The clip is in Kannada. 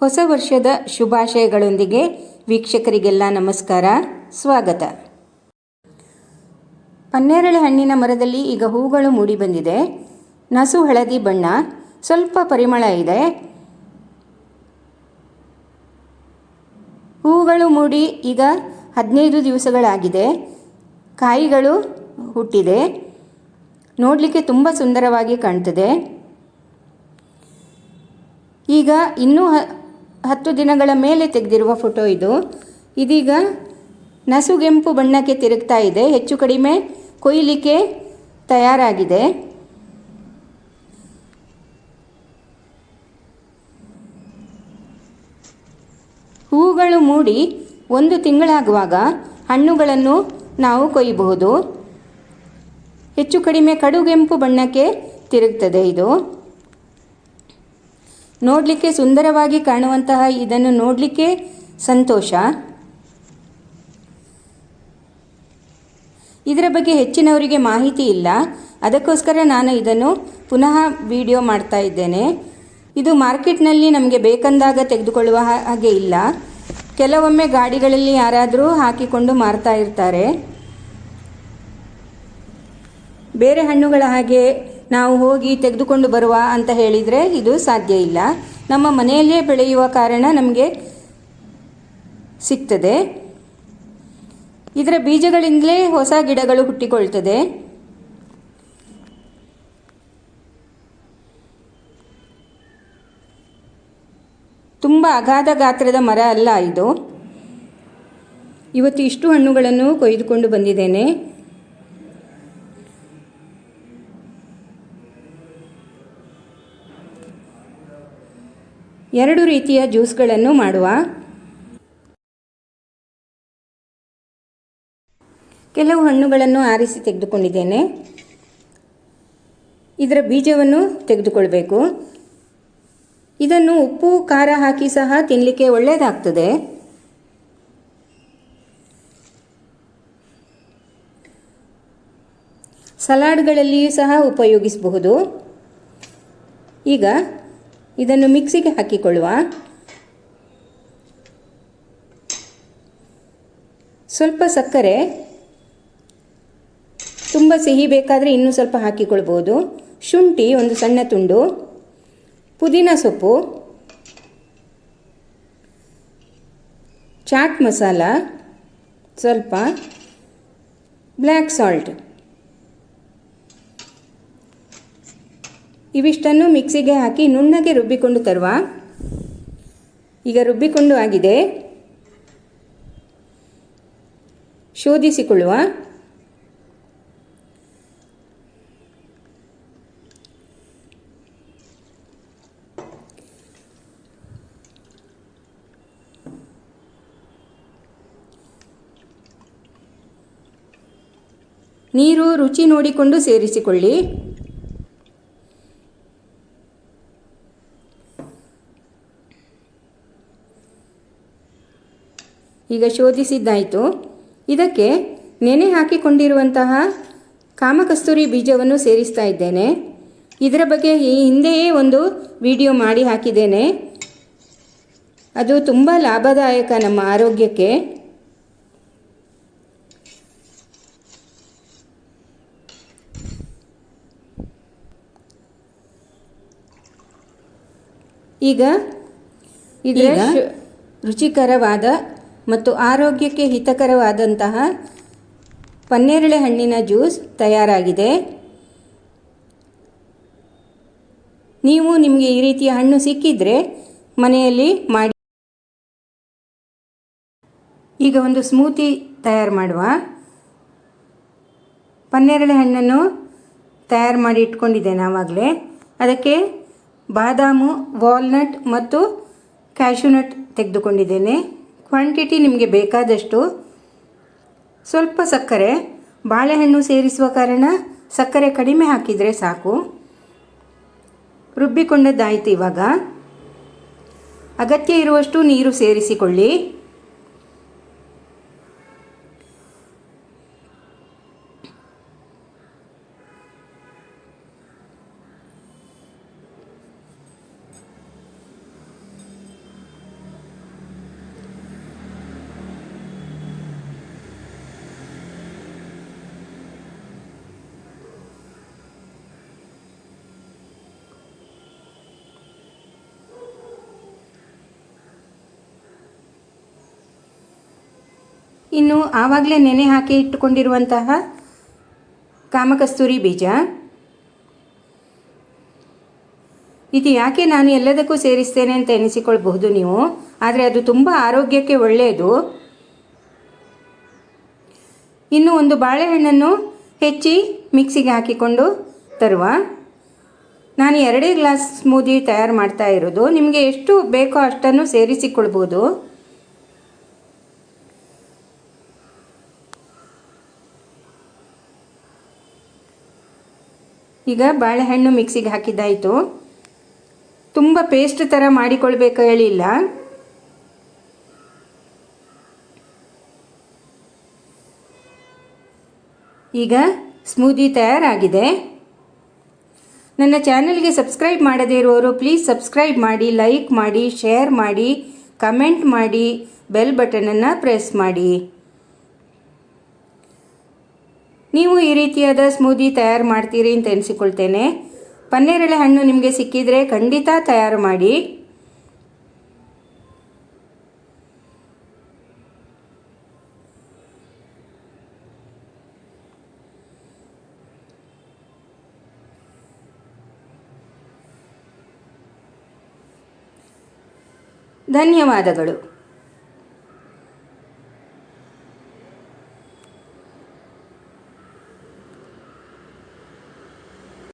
ಹೊಸ ವರ್ಷದ ಶುಭಾಶಯಗಳೊಂದಿಗೆ ವೀಕ್ಷಕರಿಗೆಲ್ಲ ನಮಸ್ಕಾರ, ಸ್ವಾಗತ. ಪನ್ನೇರಳೆ ಹಣ್ಣಿನ ಮರದಲ್ಲಿ ಈಗ ಹೂಗಳು ಮೂಡಿ ಬಂದಿದೆ. ನಸು ಹಳದಿ ಬಣ್ಣ, ಸ್ವಲ್ಪ ಪರಿಮಳ ಇದೆ. ಹೂಗಳು ಮೂಡಿ ಈಗ ಹದಿನೈದು ದಿವಸಗಳಾಗಿದೆ. ಕಾಯಿಗಳು ಹುಟ್ಟಿದೆ. ನೋಡಲಿಕ್ಕೆ ತುಂಬ ಸುಂದರವಾಗಿ ಕಾಣ್ತದೆ. ಈಗ ಇನ್ನೂ ಹತ್ತು ದಿನಗಳ ಮೇಲೆ ತೆಗೆದಿರುವ ಫೋಟೋ ಇದು. ಇದೀಗ ನಸುಗೆಂಪು ಬಣ್ಣಕ್ಕೆ ತಿರುಗ್ತಾ ಇದೆ. ಹೆಚ್ಚು ಕಡಿಮೆ ಕೊಯ್ಲಿಕ್ಕೆ ತಯಾರಾಗಿದೆ. ಹೂಗಳು ಮೂಡಿ ಒಂದು ತಿಂಗಳಾಗುವಾಗ ಹಣ್ಣುಗಳನ್ನು ನಾವು ಕೊಯ್ಯಬಹುದು ಹೆಚ್ಚು ಕಡಿಮೆ ಕಡುಗೆಂಪು ಬಣ್ಣಕ್ಕೆ ತಿರುಗ್ತದೆ ಇದು. ನೋಡಲಿಕ್ಕೆ ಸುಂದರವಾಗಿ ಕಾಣುವಂತಹ ಇದನ್ನು ನೋಡಲಿಕ್ಕೆ ಸಂತೋಷ. ಇದರ ಬಗ್ಗೆ ಹೆಚ್ಚಿನವರಿಗೆ ಮಾಹಿತಿ ಇಲ್ಲ. ಅದಕ್ಕೋಸ್ಕರ ನಾನು ಇದನ್ನು ಪುನಃ ವಿಡಿಯೋ ಮಾಡ್ತಾ ಇದ್ದೇನೆ. ಇದು ಮಾರ್ಕೆಟ್ನಲ್ಲಿ ನಮಗೆ ಬೇಕಂದಾಗ ತೆಗೆದುಕೊಳ್ಳುವ ಹಾಗೆ ಇಲ್ಲ. ಕೆಲವೊಮ್ಮೆ ಗಾಡಿಗಳಲ್ಲಿ ಯಾರಾದರೂ ಹಾಕಿಕೊಂಡು ಮಾರ್ತಾ ಇರ್ತಾರೆ. ಬೇರೆ ಹಣ್ಣುಗಳ ಹಾಗೆ ನಾವು ಹೋಗಿ ತೆಗೆದುಕೊಂಡು ಬರುವ ಅಂತ ಹೇಳಿದರೆ ಇದು ಸಾಧ್ಯ ಇಲ್ಲ. ನಮ್ಮ ಮನೆಯಲ್ಲೇ ಬೆಳೆಯುವ ಕಾರಣ ನಮಗೆ ಸಿಗ್ತದೆ. ಇದರ ಬೀಜಗಳಿಂದಲೇ ಹೊಸ ಗಿಡಗಳು ಹುಟ್ಟಿಕೊಳ್ತದೆ. ತುಂಬ ಅಗಾಧ ಗಾತ್ರದ ಮರ ಅಲ್ಲ ಇದು. ಇವತ್ತು ಇಷ್ಟು ಹಣ್ಣುಗಳನ್ನು ಕೊಯ್ದುಕೊಂಡು ಬಂದಿದ್ದೇನೆ. ಎರಡು ರೀತಿಯ ಜ್ಯೂಸ್ಗಳನ್ನು ಮಾಡುವ. ಕೆಲವು ಹಣ್ಣುಗಳನ್ನು ಆರಿಸಿ ತೆಗೆದುಕೊಂಡಿದ್ದೇನೆ. ಇದರ ಬೀಜವನ್ನು ತೆಗೆದುಕೊಳ್ಬೇಕು. ಇದನ್ನು ಉಪ್ಪು, ಖಾರ ಹಾಕಿ ಸಹ ತಿನ್ನಲಿಕ್ಕೆ ಒಳ್ಳೆಯದಾಗ್ತದೆ. ಸಲಾಡ್ಗಳಲ್ಲಿಯೂ ಸಹ ಉಪಯೋಗಿಸಬಹುದು. ಈಗ ಇದನ್ನು ಮಿಕ್ಸಿಗೆ ಹಾಕಿಕೊಳ್ಳುವ. ಸ್ವಲ್ಪ ಸಕ್ಕರೆ. ತುಂಬ ಸಿಹಿ ಬೇಕಾದರೆ ಇನ್ನೂ ಸ್ವಲ್ಪ ಹಾಕಿಕೊಳ್ಬೋದು. ಶುಂಠಿ, ಒಂದು ಸಣ್ಣ ತುಂಡು. ಪುದೀನ ಸೊಪ್ಪು. ಚಾಟ್ ಮಸಾಲ. ಸ್ವಲ್ಪ ಬ್ಲ್ಯಾಕ್ ಸಾಲ್ಟ್. ಇವಿಷ್ಟನ್ನು ಮಿಕ್ಸಿಗೆ ಹಾಕಿ ನುಣ್ಣಗೆ ರುಬ್ಬಿಕೊಂಡು ತರುವ. ಈಗ ರುಬ್ಬಿಕೊಂಡು ಆಗಿದೆ. ಶೋಧಿಸಿಕೊಳ್ಳುವ. ನೀರು ರುಚಿ ನೋಡಿಕೊಂಡು ಸೇರಿಸಿಕೊಳ್ಳಿ. ಈಗ ಶೋಧಿಸಿದ್ದಾಯಿತು. ಇದಕ್ಕೆ ನೆನೆ ಹಾಕಿಕೊಂಡಿರುವಂತಹ ಕಾಮಕಸ್ತೂರಿ ಬೀಜವನ್ನು ಸೇರಿಸ್ತಾ ಇದ್ದೇನೆ. ಇದರ ಬಗ್ಗೆ ಈ ಹಿಂದೆಯೇ ಒಂದು ವಿಡಿಯೋ ಮಾಡಿ ಹಾಕಿದ್ದೇನೆ. ಅದು ತುಂಬ ಲಾಭದಾಯಕ ನಮ್ಮ ಆರೋಗ್ಯಕ್ಕೆ. ಈಗ ಇದು ರುಚಿಕರವಾದ ಮತ್ತು ಆರೋಗ್ಯಕ್ಕೆ ಹಿತಕರವಾದಂತಹ ಪನ್ನೇರಳೆ ಹಣ್ಣಿನ ಜ್ಯೂಸ್ ತಯಾರಾಗಿದೆ. ನೀವು ನಿಮಗೆ ಈ ರೀತಿಯ ಹಣ್ಣು ಸಿಕ್ಕಿದರೆ ಮನೆಯಲ್ಲಿ ಮಾಡಿ. ಈಗ ಒಂದು ಸ್ಮೂತಿ ತಯಾರು ಮಾಡುವ. ಪನ್ನೇರಳೆ ಹಣ್ಣನ್ನು ತಯಾರು ಮಾಡಿ ಇಟ್ಕೊಂಡಿದ್ದೇನೆ ಆವಾಗಲೇ ಅದಕ್ಕೆ ಬಾದಾಮು, ವಾಲ್ನಟ್ ಮತ್ತು ಕ್ಯಾಶ್ಯೂನಟ್ ತೆಗೆದುಕೊಂಡಿದ್ದೇನೆ. ಕ್ವಾಂಟಿಟಿ ನಿಮಗೆ ಬೇಕಾದಷ್ಟು ಸ್ವಲ್ಪ ಸಕ್ಕರೆ, ಬಾಳೆಹಣ್ಣು ಸೇರಿಸುವ ಕಾರಣ ಸಕ್ಕರೆ ಕಡಿಮೆ ಹಾಕಿದರೆ ಸಾಕು. ರುಬ್ಬಿಕೊಂಡದ್ದಾಯಿತು ಇವಾಗ. ಅಗತ್ಯ ಇರುವಷ್ಟು ನೀರು ಸೇರಿಸಿಕೊಳ್ಳಿ. ಇನ್ನು ಆವಾಗಲೇ ನೆನೆ ಹಾಕಿ ಇಟ್ಟುಕೊಂಡಿರುವಂತಹ ಕಾಮಕಸ್ತೂರಿ ಬೀಜ. ಇದು ಯಾಕೆ ನಾನು ಎಲ್ಲದಕ್ಕೂ ಸೇರಿಸ್ತೇನೆ ಅಂತ ಎನಿಸಿಕೊಳ್ಬಹುದು ನೀವು? ಆದರೆ ಅದು ತುಂಬ ಆರೋಗ್ಯಕ್ಕೆ ಒಳ್ಳೆಯದು. ಇನ್ನು ಒಂದು ಬಾಳೆಹಣ್ಣನ್ನು ಹೆಚ್ಚಿ ಮಿಕ್ಸಿಗೆ ಹಾಕಿಕೊಂಡು ತರುವ. ನಾನು ಎರಡೇ ಗ್ಲಾಸ್ ಸ್ಮೂದಿ ತಯಾರು ಮಾಡ್ತಾ ಇರೋದು. ನಿಮಗೆ ಎಷ್ಟು ಬೇಕೋ ಅಷ್ಟನ್ನು ಸೇರಿಸಿಕೊಳ್ಬೋದು ಈಗ ಬಾಳೆಹಣ್ಣು ಮಿಕ್ಸಿಗೆ ಹಾಕಿದ್ದಾಯಿತು. ತುಂಬ ಪೇಸ್ಟ್ ಥರ ಮಾಡಿಕೊಳ್ಬೇಕು ಹೇಳಿಲ್ಲ ಈಗ ಸ್ಮೂದಿ ತಯಾರಾಗಿದೆ. ನನ್ನ ಚಾನಲ್ಗೆ ಸಬ್ಸ್ಕ್ರೈಬ್ ಮಾಡದೇ ಇರುವವರು ಪ್ಲೀಸ್ ಸಬ್ಸ್ಕ್ರೈಬ್ ಮಾಡಿ ಲೈಕ್ ಮಾಡಿ ಶೇರ್ ಮಾಡಿ ಕಮೆಂಟ್ ಮಾಡಿ ಬೆಲ್ ಬಟನನ್ನು ಪ್ರೆಸ್ ಮಾಡಿ. ನೀವು ಈ ರೀತಿಯಾದ ಸ್ಮೂದಿ ತಯಾರು ಮಾಡ್ತೀರಿ ಅಂತ ಎನಿಸಿಕೊಳ್ತೇನೆ. ಪನ್ನೇರಳೆ ಹಣ್ಣು ನಿಮಗೆ ಸಿಕ್ಕಿದರೆ ಖಂಡಿತ ತಯಾರು ಮಾಡಿ. ಧನ್ಯವಾದಗಳು.